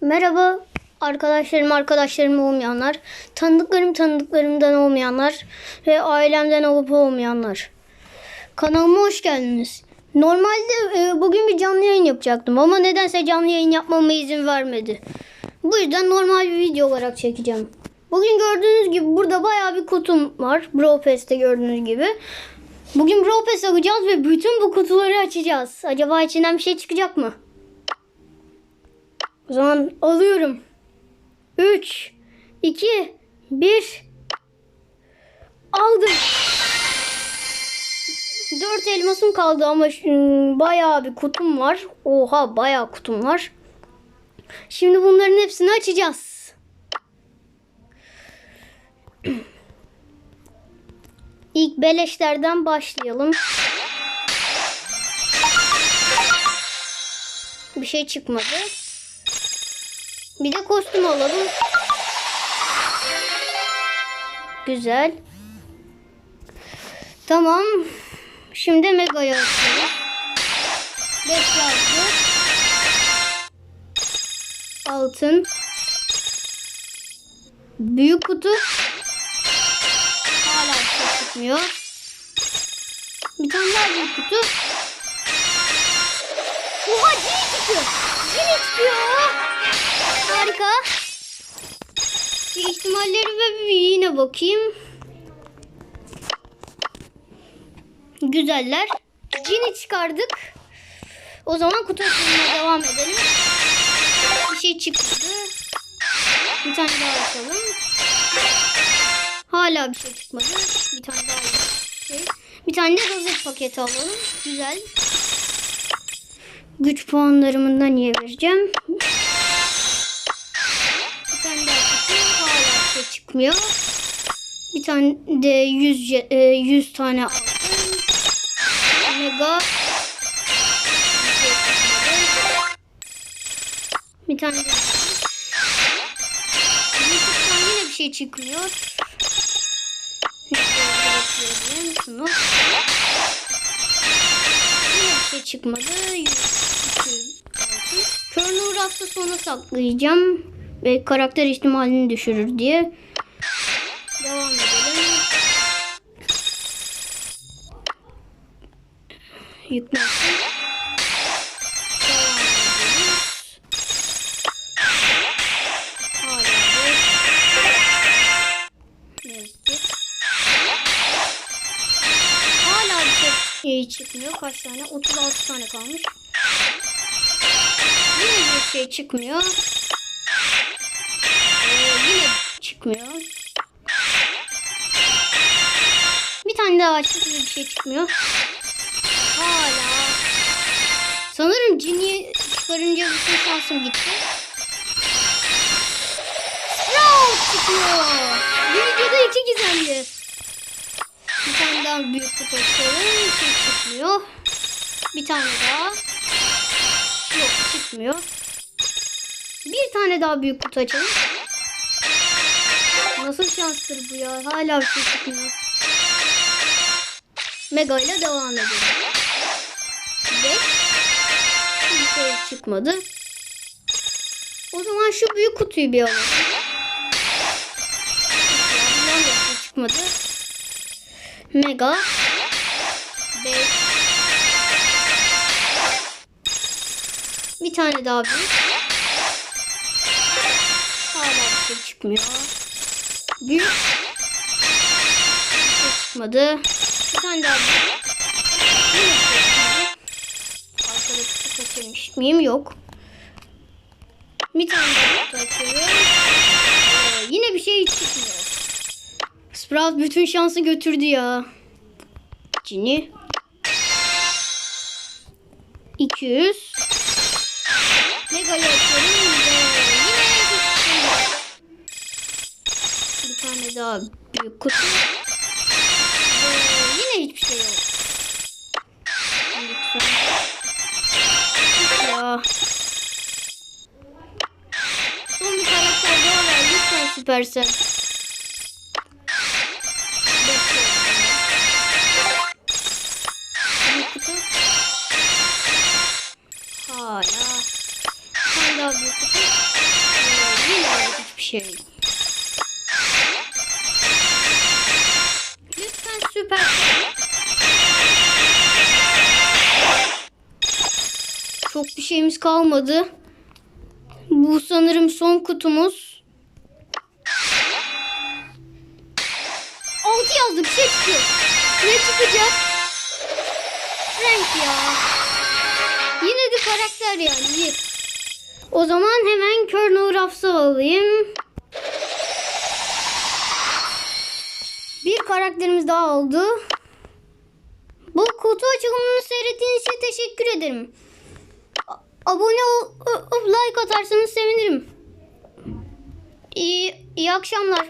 Merhaba arkadaşlarım, arkadaşlarım olmayanlar, tanıdıklarım, tanıdıklarımdan olmayanlar ve ailemden olup olmayanlar. Kanalıma hoş geldiniz. Normalde e, bugün bir canlı yayın yapacaktım ama nedense canlı yayın yapmama izin vermedi. Bu yüzden normal bir video olarak çekeceğim. Bugün gördüğünüz gibi burada bayağı bir kutum var. Pass'te gördüğünüz gibi. Bugün Pass alacağız ve bütün bu kutuları açacağız. Acaba içinden bir şey çıkacak mı? O zaman alıyorum. 3, 2, 1. Aldım. 4 elmasım kaldı ama bayağı bir kutum var. Oha bayağı kutum var. Şimdi bunların hepsini açacağız. İlk beleşlerden başlayalım. Bir şey çıkmadı. Bir de kostüm alalım. Güzel. Tamam. Şimdi Mega'yı açıyoruz. 5 yazdı. Altın. Büyük kutu. Hala çıkmıyor. Bir tane daha büyük kutu. Oha cini çıkıyor. Cini çıkıyor. Harika. Bir ihtimalleri ve yine bakayım. Güzeller. Cini çıkardık. O zaman kutu açılımına devam edelim. Bir şey çıkmadı. Bir tane daha açalım. Hala bir şey çıkmadı. Bir tane daha şey. Bir tane de rozet paketi alalım. Güzel. Güç puanlarımından niye vereceğim? Çıkmıyor. Bir tane de 100, je- e, 100 tane altın. Mega. Bir tane de yine bir şey çıkmıyor. Yine bir şey çıkmadı. 100, 200 altın. Kör Nur hafta sonu saklayacağım. Ve karakter ihtimalini düşürür diye. Devam edelim. Yüklensin. Devam ediyoruz. Hala boş. Nezdik. Hala bir şey şey çıkmıyor. Kaç tane? 36 tane kalmış. Yine bir şey çıkmıyor. Ee, yine çıkmıyor. Tane daha ve bir şey çıkmıyor. Hala. Sanırım Cini çıkarınca bütün şansım gitti. Sprout çıkıyor. Bir videoda iki gizemli. Bir tane daha büyük kutu açıyorum. Şey çıkmıyor. Bir tane daha. Yok çıkmıyor. Bir tane daha büyük kutu açalım. Nasıl şanstır bu ya? Hala bir şey çıkmıyor. Mega ile devam edelim. 5 Bir şey çıkmadı. O zaman şu büyük kutuyu bir alalım. Bundan çıkmadı. Mega 5 Bir tane daha büyük. Hala bir şey çıkmıyor. Büyük. Bir şey çıkmadı. Bir tane daha büyük. Yine bir şey çıkmadı. Arkada kutu kaçırmış mıyım? Yok. Bir tane daha. Ee, yine bir şey çıkmıyor. Sprout bütün şansı götürdü ya. Cini. 200. Mega'yı yine yok. Bir tane daha büyük kutu. Hiçbir şey yok. Lütfen. Ya. Son bir karakter daha ver lütfen. Büyük kutu. Hala. Bir kutu. Yine hiçbir şey. Lütfen Çok bir şeyimiz kalmadı. Bu sanırım son kutumuz. Altı yazdı bir. Ne çıkacak? Frank ya. Yine de karakter yani. Bir. O zaman hemen Colonel Ruffs'ı alayım. Bir karakterimiz daha oldu. Bu kutu açılımını seyrettiğiniz için teşekkür ederim abone ol, like atarsanız sevinirim. İyi, iyi akşamlar.